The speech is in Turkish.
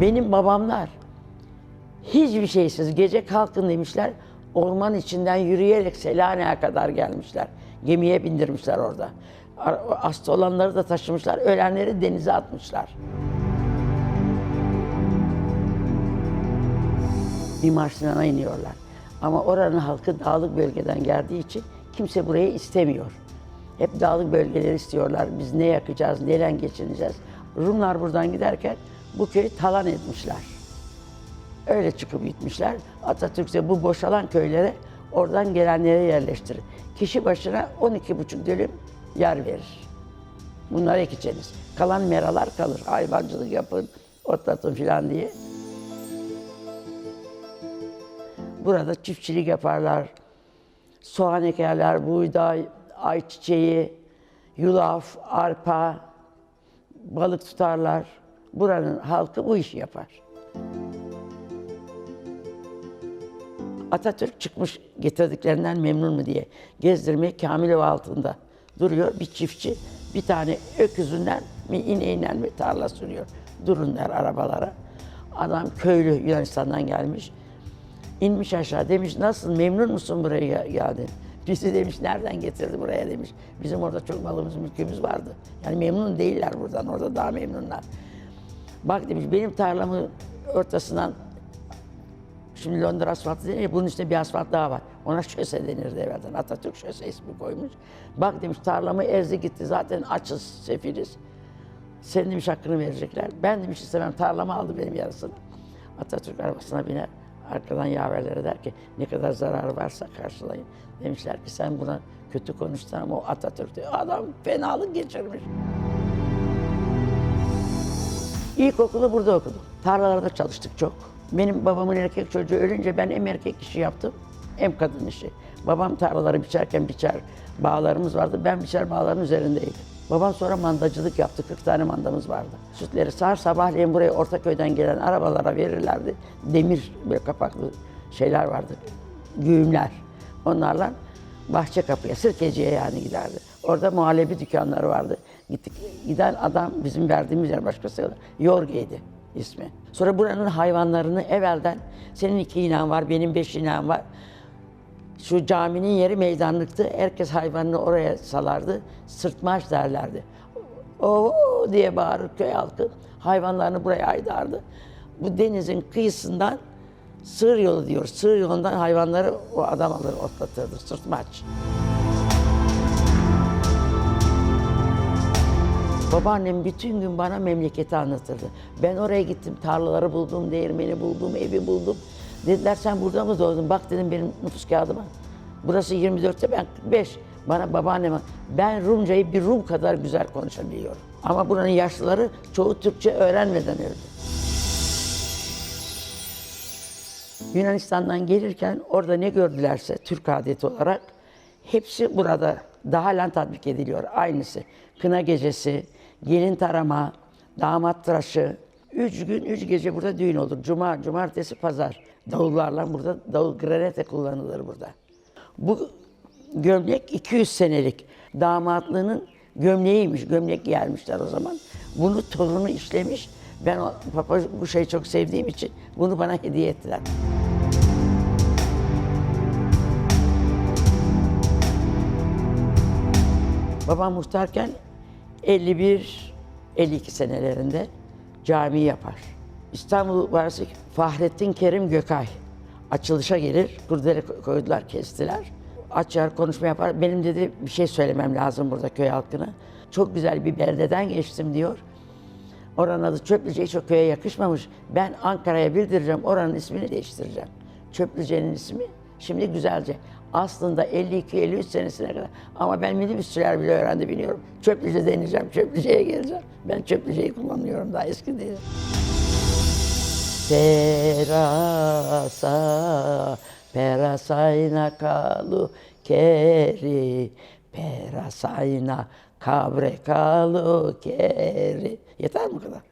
Benim babamlar hiçbir şeysiz gece kalkın demişler. Orman içinden yürüyerek Selanik'e kadar gelmişler. Gemiye bindirmişler orada. Hasta olanları da taşımışlar. Ölenleri denize atmışlar. Mimar Sinan'a iniyorlar. Ama oranın halkı dağlık bölgeden geldiği için kimse burayı istemiyor. Hep dağlık bölgeleri istiyorlar. Biz ne yakacağız, neyle geçineceğiz. Rumlar buradan giderken bu köyü talan etmişler. Öyle çıkıp gitmişler. Atatürk ise bu boşalan köylere oradan gelenlere yerleştirir. Kişi başına 12,5 dönüm yer verir. Bunları ekeceğiniz. Kalan meralar kalır. Hayvancılık yapın, otlatın filan diye. Burada çiftçilik yaparlar. Soğan ekerler, buğday, ayçiçeği, yulaf, arpa, balık tutarlar. Buranın halkı bu işi yapar. Atatürk çıkmış getirdiklerinden memnun mu diye gezdirmeye Kamilova altında duruyor bir çiftçi. Bir tane öküzünden mi ineğinden mi tarla sürüyor. Durun der arabalara. Adam köylü Yunanistan'dan gelmiş. İnmiş aşağı demiş nasıl memnun musun buraya geldin? Bizi demiş nereden getirdi buraya demiş. Bizim orada çok malımız mülkümüz vardı. Yani memnun değiller buradan orada daha memnunlar. Bak demiş benim tarlamın ortasından Şimdi Londra asfaltı deniyor ya, bunun üstünde bir asfalt daha var. Ona şöse denirdi evvelden. Atatürk şöse ismi koymuş. Bak demiş tarlamı ezdi gitti. Zaten açız, sefiliz. Senin demiş hakkını verecekler. Ben demiş istemem tarlamı aldı benim yarısını. Atatürk arabasına biner. Arkadan yaverlere der ki ne kadar zararı varsa karşılayın. Demişler ki sen buna kötü konuştun ama o Atatürk diyor. Adam fenalık geçirmiş. İlkokulu burada okudum. Tarlalarda çalıştık çok. Benim babamın erkek çocuğu ölünce ben hem erkek işi yaptım hem kadın işi. Babam tarlaları biçerken biçer bağlarımız vardı. Ben biçer bağların üzerindeydim. Babam sonra mandacılık yaptı. 40 tane mandamız vardı. Sütleri sağır sabahleyin buraya Ortaköy'den gelen arabalara verirlerdi. Demir böyle kapaklı şeyler vardı. Güğümler. Onlarla bahçe kapıya, sirkeciye yani giderdi. Orada muhallebi dükkanları vardı. Gittik, giden adam bizim verdiğimiz yer başkası. Yorge'ydi ismi. Sonra buranın hayvanlarını evvelden senin iki inan var, benim beş inan var. Şu caminin yeri meydanlıktı. Herkes hayvanını oraya salardı. Sırtmaç derlerdi. O diye bağırır köy halkı. Hayvanlarını buraya aydardı. Bu denizin kıyısından sığır yolu diyor. Sığır yolundan hayvanları o adam alır otlatırdı. Sırtmaç. Babaannem bütün gün bana memleketi anlatırdı. Ben oraya gittim, tarlaları buldum, değirmeni buldum, evi buldum. Dediler sen burada mı doğdun? Bak dedim benim nüfus kağıdıma. Burası 24'te ben 45. Bana babaanneme ben Rumcayı bir Rum kadar güzel konuşabiliyorum. Ama buranın yaşlıları çoğu Türkçe öğrenmeden öldü. Yunanistan'dan gelirken orada ne gördülerse Türk adeti olarak hepsi burada daha halen tatbik ediliyor. Aynısı. Kına gecesi, gelin tarama, damat tıraşı. Üç gün, üç gece burada düğün olur. Cuma, cumartesi, pazar. Davullarla burada, davul granete kullanılır burada. Bu gömlek 200 senelik damatlığının gömleğiymiş. Gömlek giyermişler o zaman. Bunu torunu işlemiş. Ben o, papa bu şeyi çok sevdiğim için bunu bana hediye ettiler. Babam muhtarken 51 52 senelerinde cami yapar. İstanbul Valisi Fahrettin Kerim Gökay açılışa gelir. Kurdele koydular, kestiler. Açar, konuşma yapar. Benim dedi bir şey söylemem lazım burada köy halkına. Çok güzel bir beldeden geçtim diyor. Oranın adı Çöplüce hiç o köye yakışmamış. Ben Ankara'ya bildireceğim, oranın ismini değiştireceğim. Çöplüce'nin ismi şimdi güzelce. Aslında 52-53 senesine kadar. Ama ben minibüsçüler bile öğrendi biliyorum. Çöplüce deneyeceğim, Çöplüce'ye geleceğim. Ben Çöplüce'yi kullanıyorum daha eski değil. Terasa, perasayna kalu keri, perasayna kabre kalu keri. Yeter mi kadar?